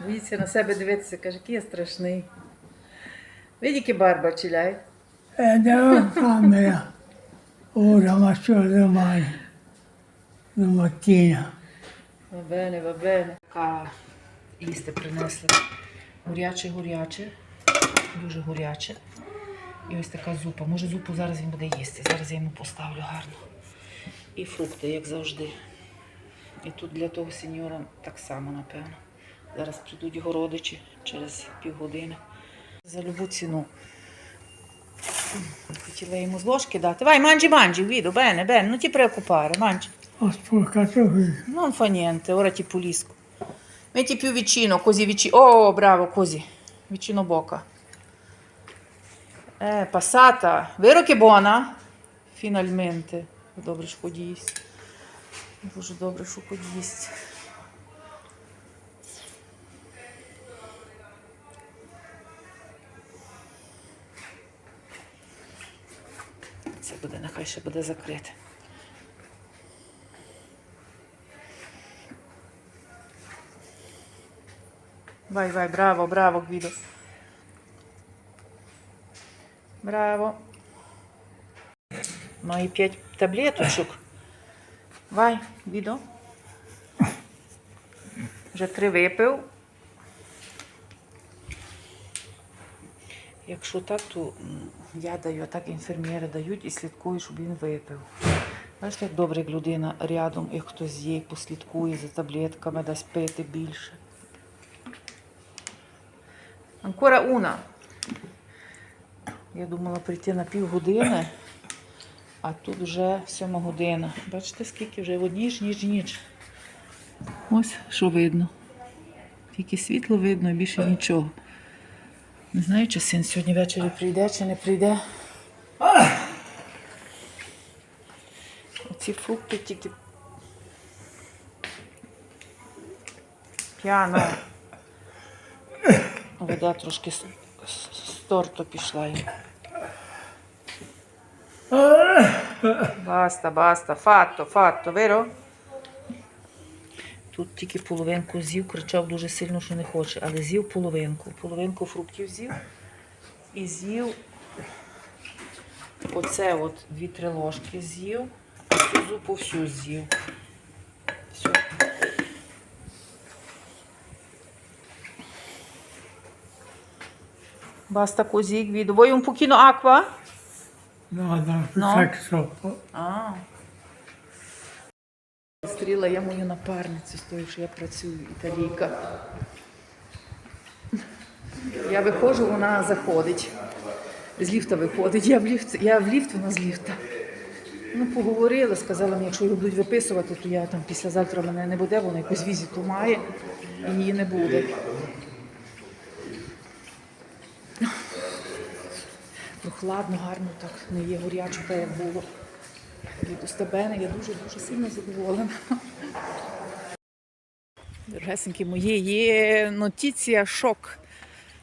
Боїться на себе дивитися, каже, який я страшний. Виді, які барба чіляє. E devo camera. Ora faccio domani. Domattina. Вабене, вабене. Ка їсти принесли. Гуряче, гуряче, дуже гуряче. І ось така зупа. Може, зупу зараз він буде їсти. Зараз я йому поставлю гарно. І фрукти, як завжди. І тут для того сеньора так само, напевно. Зараз прийдуть його родичі через півгодини. За любу ціну. Хотіла йому з ложки дати. Guido, bene, bene, non ti preoccupare, mangi. Ho sporcato qui. Non fa niente, ora ti pulisco. Metti più vicino, così vicino. Oh, bravo, così. Vicino bocca. Eh, passata. Vero che buona? Finalmente. Добре, що їсть. Дуже добре, що хоч. Це буде, нехай ще буде закрите. Vai, vai, bravo, bravo Guido. Браво. Мої п'ять таблеточок. Vai, Guido. Вже три випив. Якщо так, то я даю, так інфермєри дають і слідкую, щоб він випив. Бачите, як добре, як людина рядом, як хтось є, послідкує за таблетками, дасть пити більше. Ancora una. Я думала прийти на півгодини, а тут вже сьома година. Бачите, скільки вже в одній ж ніж. Ось що видно. Тільки світло видно більше нічого. Не знаю, чи син сьогодні ввечері прийде, чи не прийде. Оці фрукти тільки. П'яно. Вода трошки з торту пішла. Баста, баста, фатто, фатто, виро? Тут тільки половинку з'їв, кричав дуже сильно, що не хоче, але з'їв половинку. Половинку фруктів з'їв і з'їв оце от дві-три ложки з'їв, цю зупу всю з'їв. Все. Basta così, Guido. Vuoi un pochino acqua? No, no, No? так troppo. А. Зустріла я мою напарницю з тою, що я працюю, італійка. Я виходжу, вона заходить. З ліфта виходить. Я в ліфт, я в ліфт, вона з ліфта. Ну, поговорили, сказала мені, якщо його будуть виписувати, то я там післязавтра мене не буде, вона якусь візиту має і її не буде. Прохладно, гарно так, не є горячо, так як було. Від Остабени я дуже-дуже сильно задоволена. Дорогесенькі мої, є нотіція шок.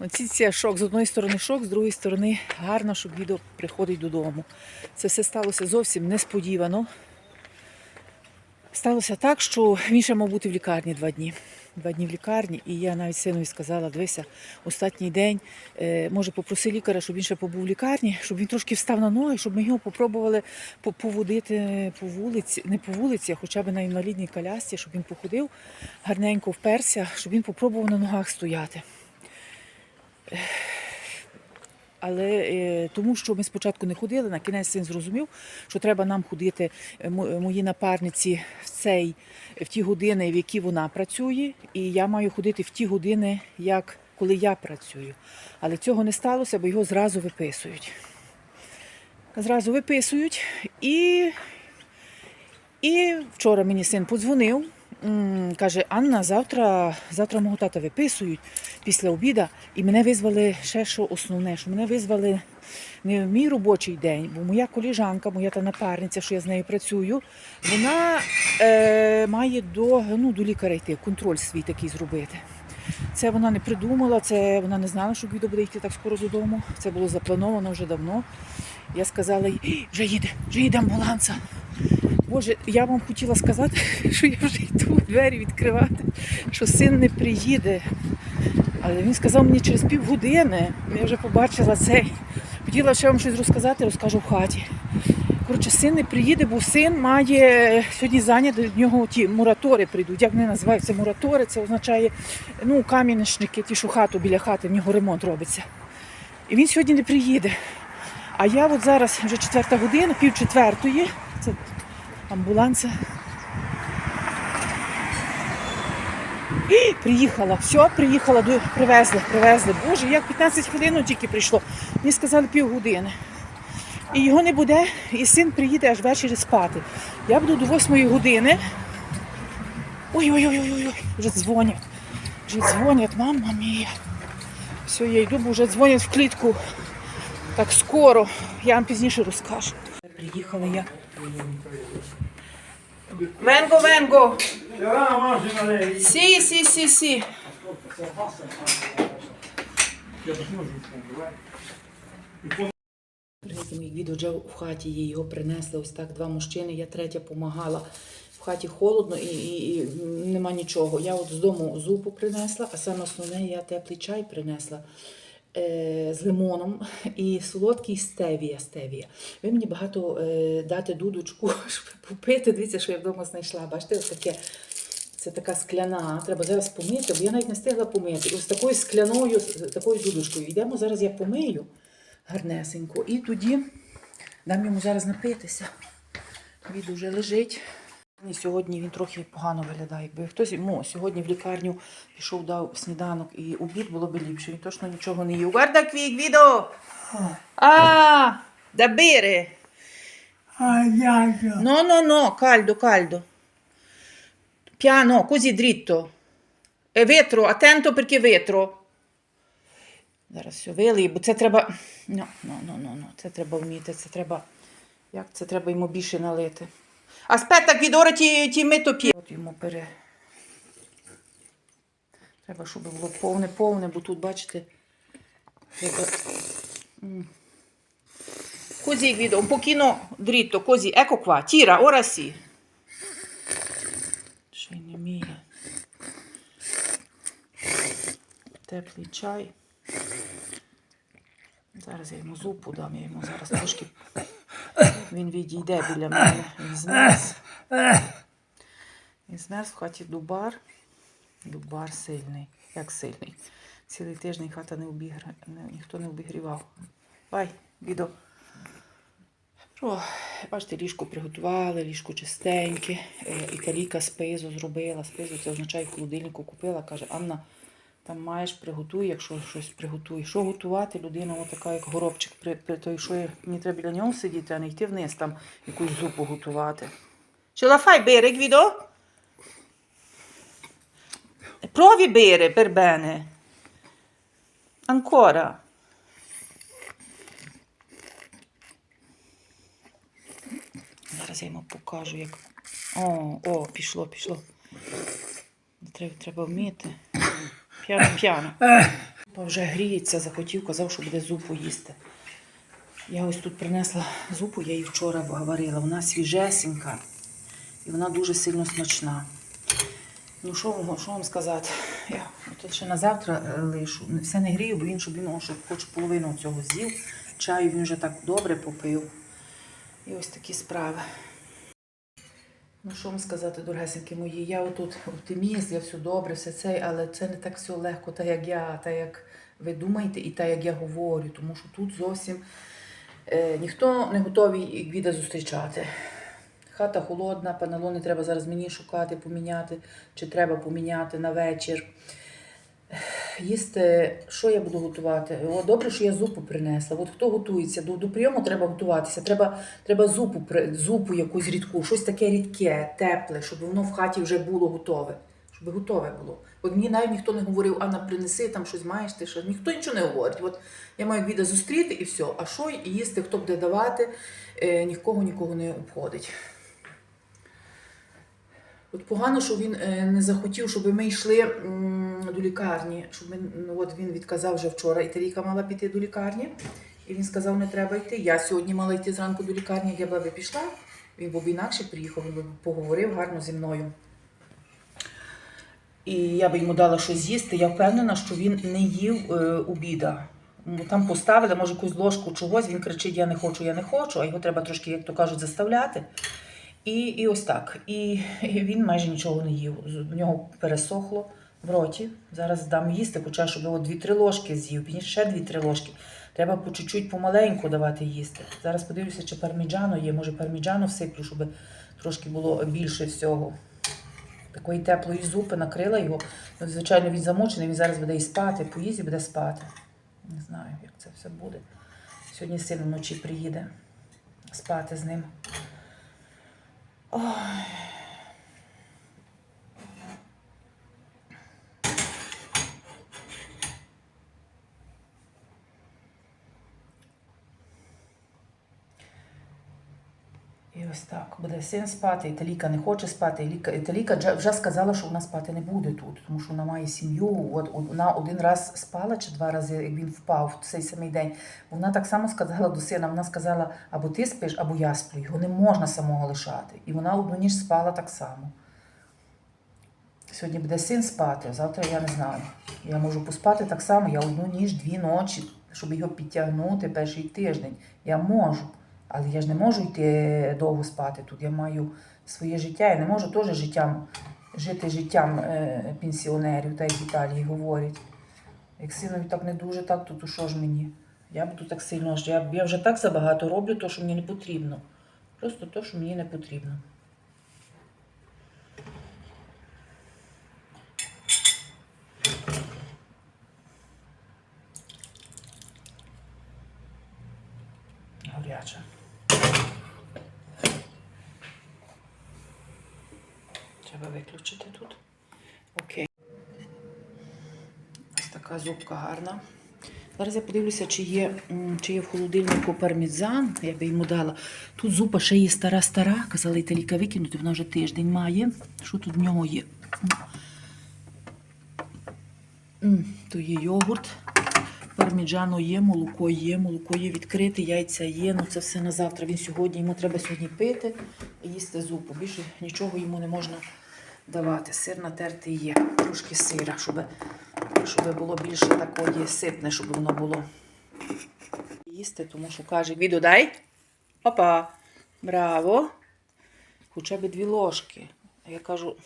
Нотіція шок. З одної сторони шок, з другої сторони гарно, що відео приходить додому. Це все сталося зовсім несподівано. Сталося так, що ще мав бути в лікарні два дні. Два дні в лікарні, і я навіть синові сказала: дивися, останній день, е, може, попроси лікаря, щоб він ще побув в лікарні, щоб він трошки встав на ноги, щоб ми його попробували поводити по вулиці, не по вулиці, а хоча б на інвалідній колясці, щоб він походив, гарненько вперся, щоб він попробував на ногах стояти. Але е, тому, що ми спочатку не ходили, на кінець син зрозумів, що треба нам ходити е, мо- моїй напарниці в цей в ті години, в які вона працює, і я маю ходити в ті години, як коли я працюю. Але цього не сталося, бо його зразу виписують. Зразу виписують. І, і вчора мені син подзвонив. Каже, Анна, завтра, завтра мого тата виписують після обіда, і мене визвали ще що основне, що мене визвали не в мій робочий день, бо моя коліжанка, моя та напарниця, що я з нею працюю, вона е, має до, ну, до лікаря йти, контроль свій такий зробити. Це вона не придумала, це вона не знала, що Гвідо буде йти так скоро додому. Це було заплановано вже давно. Я сказала їй, вже їде, вже їде амбуланса. Боже, я вам хотіла сказати, що я вже йду двері відкривати, що син не приїде. Але він сказав мені через півгодини. Я вже побачила цей. Хотіла ще вам щось розказати, розкажу в хаті. Коротше, син не приїде, бо син має сьогодні зайняти до нього ті муратори прийдуть. Як вони називаються муратори? Це означає ну, камінничники, ті, що хату біля хати, в нього ремонт робиться. І він сьогодні не приїде. А я от зараз вже четверта година, пів четвертої. Це амбуланса. Приїхала, все, приїхала, привезли, привезли. Боже, як 15 хвилин тільки прийшло. Мені сказали півгодини. І його не буде, і син приїде аж ввечері спати. Я буду до 8 години. Ой-ой-ой, вже дзвонять. Вже дзвонять, мама мія. Все, я йду, бо вже дзвонять в клітку. Так скоро. Я вам пізніше розкажу. Приїхала я. Венго, венго! Сі, сі, сі, сі. Дивіться, мій відео в хаті їй його принесли. Ось так два мужчини, я третя помагала. В хаті холодно і, і, і нема нічого. Я от з дому зупу принесла, а саме основне я теплий чай принесла з лимоном і солодкий стевія. стевія. Ви мені багато е, дати дудочку, щоб попити. Дивіться, що я вдома знайшла. Бачите, ось таке. Це така скляна, треба зараз помити, бо я навіть не встигла помити. Ось такою скляною, такою дудочкою. Йдемо зараз я помию гарнесенько. І тоді дам йому зараз напитися. Він вже лежить. Сьогодні він трохи погано виглядає. Якби хтось йому сьогодні в лікарню пішов, дав сніданок і обід було б ліпше. Він точно нічого не їв. Ah, da bere! А же? No, no, no, caldo, caldo. Piano, così dritto. È vetro, attento perché vetro. Зараз все вилию, бо це треба. Ну, ну, ну, ну, ну. Це треба вміти, це треба. Як це треба йому більше налити? Аспetta, Guido, ті, ті мето п'є. От йому пере. Треба, щоб було повне-повне, бо тут, бачите, треба. Così Guido, un pochino dritto, così. Ecco qua, tira, ora sì. Ще й не вміє. Теплий чай. Зараз я йому зупу дам, я йому зараз трошки. Він відійде біля мене. Він змерз. Він змерз в хаті дубар. Дубар сильний. Як сильний? Цілий тиждень хата не обігра... ніхто не обігрівав. Бай, відо. О, бачите, ліжко приготували, ліжко чистеньке. Е, Італійка спизу зробила. Спизу це означає холодильнику купила. Каже, Анна, там маєш приготуй, якщо щось приготуй. Що готувати? Людина отака, як горобчик, при, при той, що мені треба біля нього сидіти, а не йти вниз там якусь зупу готувати. Fai bere, Guido? Provi bere per bene. Ancora. Зараз я йому покажу, як. О, о, пішло, пішло. Треба, треба вміти. П'яно. Папа вже гріється, захотів, казав, що буде зупу їсти. Я ось тут принесла зупу, я її вчора варила. Вона свіжесенька і вона дуже сильно смачна. Ну, що вам, що вам сказати? Я тут ще на завтра е, лишу. Все не грію, бо він, щоб він щоб хоч половину цього з'їв. Чаю він вже так добре попив. І ось такі справи. Ну, що вам сказати, дорогесенькі мої, я отут оптиміст, я все добре, все це, але це не так все легко, так як я, так як ви думаєте, і так як я говорю, тому що тут зовсім е, ніхто не готовий Гвіда зустрічати. Хата холодна, паналони треба зараз мені шукати, поміняти, чи треба поміняти на вечір. Їсти, що я буду готувати? О, добре, що я зупу принесла. От хто готується, до, до прийому треба готуватися. Треба, треба зупу, зупу якусь рідку, щось таке рідке, тепле, щоб воно в хаті вже було готове. Щоб готове було. От мені навіть ніхто не говорив, Анна, принеси там щось маєш, ти що. Ніхто нічого не говорить. От я маю відео зустріти і все. А що їсти, хто буде давати, е, нікого нікого не обходить. От погано, що він е, не захотів, щоб ми йшли до лікарні. Щоб ми, ну, от він відказав вже вчора. Італійка мала піти до лікарні. І він сказав, не треба йти. Я сьогодні мала йти зранку до лікарні, я би пішла. Він був інакше приїхав, він поговорив гарно зі мною. І я би йому дала щось з'їсти. Я впевнена, що він не їв е, обіда. Там поставили, може, якусь ложку чогось, він кричить: Я не хочу, я не хочу, а його треба трошки, як то кажуть, заставляти. І, і ось так. І, і він майже нічого не їв. В нього пересохло в роті. Зараз дам їсти, хоча щоб його дві-три ложки з'їв, він ще дві-три ложки. Треба по чуть-чуть помаленьку давати їсти. Зараз подивлюся, чи парміджано є. Може, парміджано всиплю, щоб трошки було більше всього. Такої теплої зупи накрила його. Ну, звичайно, він замочений, він зараз буде і спати, поїсть і буде спати. Не знаю, як це все буде. Сьогодні син вночі приїде спати з ним. 唉。І ось так. Буде син спати, Італіка не хоче спати. Італіка дже- вже сказала, що вона спати не буде тут, тому що вона має сім'ю. От вона один раз спала чи два рази, як він впав в цей самий день. Вона так само сказала до сина. Вона сказала: або ти спиш, або я сплю. Його не можна самого лишати. І вона одну ніч спала так само. Сьогодні буде син спати, а завтра я не знаю. Я можу поспати так само, я одну ніч, дві ночі, щоб його підтягнути перший тиждень. Я можу. Але я ж не можу йти довго спати тут. Я маю своє життя. Я не можу теж життям, жити життям е, пенсіонерів, так як в Італії говорять. Як синові так не дуже, так, то, то що ж мені? Я буду так сильно, я, я вже так забагато роблю, то, що мені не потрібно. Просто то, що мені не потрібно. Горяче. Треба виключити тут. Окей. Ось така зубка гарна. Зараз я подивлюся, чи є, чи є в холодильнику пармезан. Я би йому дала. Тут зупа ще є стара-стара. Казали італіка викинути, вона вже тиждень має. Що тут в нього є? То є йогурт. Парміджано є, молоко є, молоко є відкрите, яйця є. Ну це все на завтра. Він сьогодні, йому треба сьогодні пити і їсти зупу. Більше нічого йому не можна давати. Сир натертий є, трошки сира, щоб, щоб було більше такої ситне, щоб воно було їсти, тому що каже, Гвідо, дай. Опа, браво. Хоча б дві ложки. А я кажу,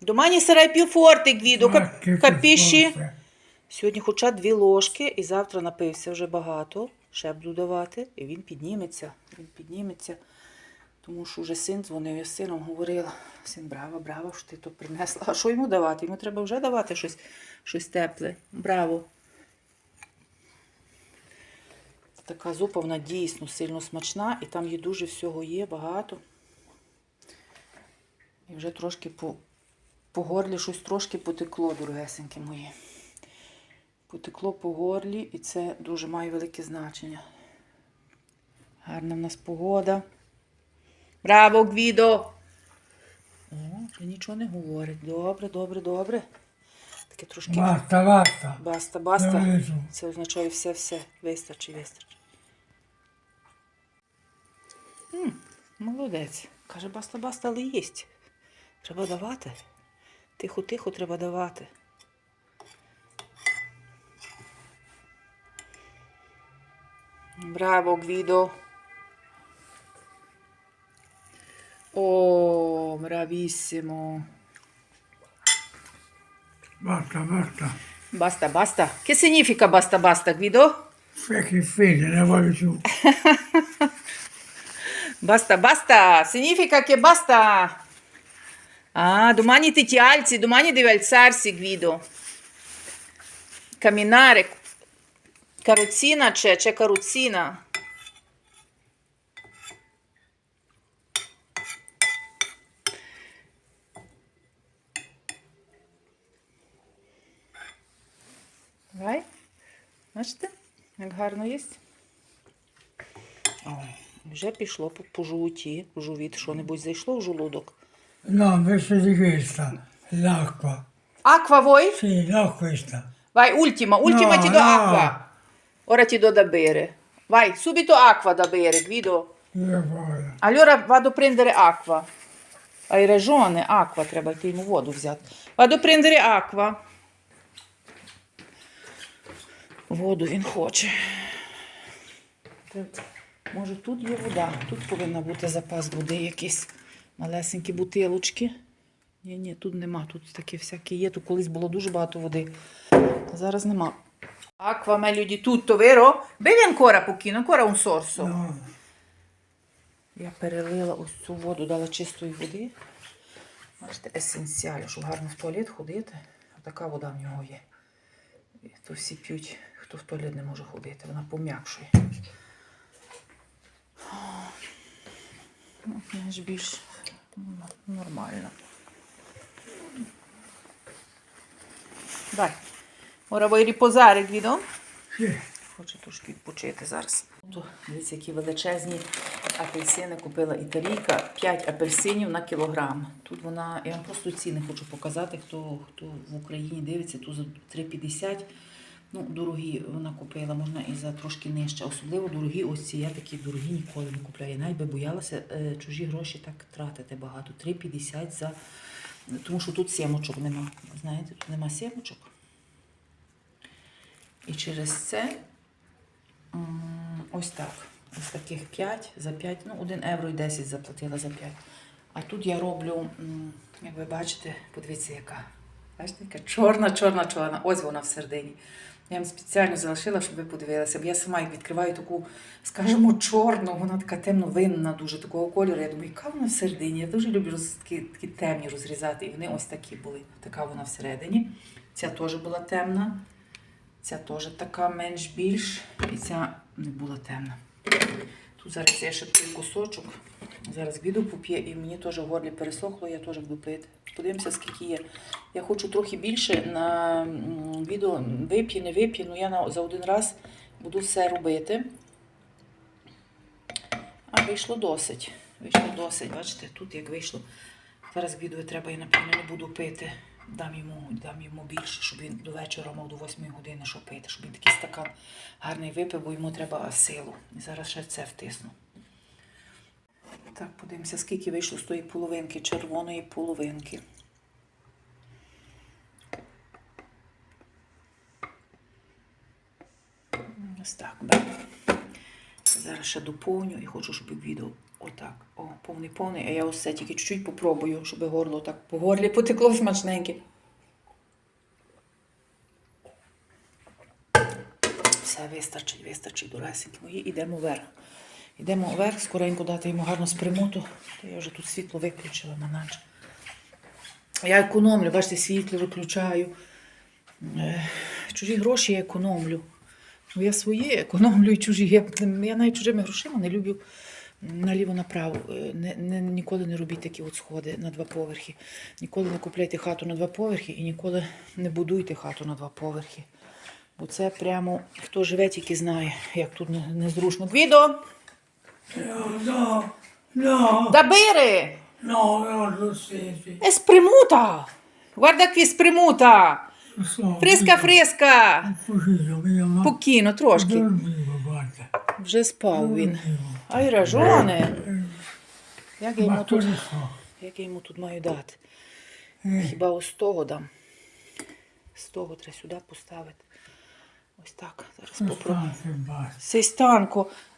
домані сарай півфорти, Гвідо, кап- капіші. Сьогодні хоча дві ложки, і завтра напився вже багато. Ще буду давати, і він підніметься. Він підніметься. Тому що вже син дзвонив, я з сином говорила. Син, браво, браво, що ти то принесла. А що йому давати? Йому треба вже давати щось, щось тепле. Браво. Така зупа, вона дійсно сильно смачна, і там її дуже всього є, багато. І вже трошки по, по горлі щось трошки потекло, дорогесенькі мої. Потекло по горлі, і це дуже має велике значення. Гарна в нас погода. Браво, Гвідо! О, вже нічого не говорить. Добре, добре, добре. Таке трошки Баста, баста. баста, баста. Це означає все, все. Вистачить, вистачить. М, молодець. Каже, баста, баста, але їсть. Треба давати. Тихо-тихо треба давати. Браво, Гвідо. Oh, bravissimo. Basta, basta. Basta, basta. Che significa basta, basta, Guido? Che fede, ne voglio più. basta, basta. Significa che basta. Ah, domani ti, ti alzi, domani devi alzarsi, Guido. Camminare. Carrozzina c'è, c'è carrozzina. Бачите, як гарно. О, вже пішло по, по животі, в живіт, що-небудь зайшло в желудок. No, invece di questa, l'acqua. Acqua vuoi? Sì, no, questa. Vai, ultima, ultima No, ti do no. acqua. Ora ti do da bere. Vai, subito acqua da bere, Guido. Io voglio. Allora vado a prendere acqua. Hai ragione, acqua, треба йти йому воду взяти. Vado a prendere acqua. Воду він хоче. Може тут є вода, тут повинна бути запас води якийсь. Малесенькі бутилочки. Ні, ні, тут нема, тут таке всяке є. Тут колись було дуже багато води. А зараз нема. Acqua meglio tutto, vero? Bevi ancora pochino, ancora un sorso. Ну, Я перелила ось цю воду, дала чистої води. Бачите, есенціально, щоб гарно в туалет ходити. Така вода в нього є. І то всі п'ють, хто в туалет не може ходити, вона пом'якшує. Ну, знаєш, більш нормально. Дай. Ora vuoi riposare, Guido? Хочу трошки відпочити зараз. Дивіться, які величезні апельсини купила італійка. 5 апельсинів на кілограм. Тут вона, я вам просто ціни хочу показати, хто, хто в Україні дивиться, тут за 3,50. Ну, дорогі вона купила, можна і за трошки нижче. Особливо дорогі ось ці. Я такі дорогі ніколи не купляю. Навіть би боялася е, чужі гроші так тратити багато. 3,50 за. Тому що тут сімочок нема. Знаєте, тут нема сімочок. І через це ось так. Ось таких 5 за 5, ну 1 євро і 10 заплатила за 5. А тут я роблю, як ви бачите, подивіться, яка. Бачите, яка чорна, чорна, чорна. Ось вона всередині. Я вам спеціально залишила, щоб ви подивилися. Бо я сама як відкриваю таку, скажімо, чорну, вона така темно-винна, дуже такого кольору. Я думаю, яка вона всередині? Я дуже люблю такі, такі темні розрізати. І вони ось такі були. Така вона всередині. Ця теж була темна. Ця теж така менш більш, і ця не була темна. Тут зараз є ще такий кусочок. Зараз віду поп'є, і мені теж в горлі пересохло, я теж буду пити. Подивимося, скільки є. Я хочу трохи більше на відео вип'є, не вип'є, але я за один раз буду все робити. А вийшло досить. Вийшло досить. Бачите, тут як вийшло. Зараз відео треба, я напевно не буду пити. Дам йому, дам йому більше, щоб він до вечора мав до 8 години що пити, щоб він такий стакан гарний випив, бо йому треба силу. І зараз ще це втисну. Так, подивимося, скільки вийшло з тої половинки, червоної половинки. Ось так. бе. Зараз ще доповню і хочу, щоб відео отак. О, повний повний. А я ось це тільки чуть-чуть попробую, щоб горло так по горлі потекло смачненьке. Все вистачить, вистачить, доресенькі мої. Ідемо вверх. Йдемо вверх, скоренько дати йому гарну спримуту. То я вже тут світло виключила на. Я економлю, бачите, світло виключаю. Е, Чужі гроші я економлю. Ну, я свої економлю і чужі. Я, я навіть чужими грошима не люблю наліво-направо. Е, Не, не, ніколи не робіть такі от сходи на два поверхи. Ніколи не купляйте хату на два поверхи і ніколи не будуйте хату на два поверхи. Бо це прямо хто живе, тільки знає, як тут незручно. Гвідо, No, no, no, да no, no, lo senti. È spremuta! Guarda qui, spremuta! Lo so. Fresca, fresca! Un pochino, mia mamma. Покіно, трошки. Dormivo, guarda. Вже спав він. Dormivo. Ай, ражоне! Як я Ma йому tu тут, ne so. як я йому тут маю дати? Eh, Хіба ось того дам? З того треба сюди поставити. Ось так. Зараз попробую. sta che basta. Sei stanco,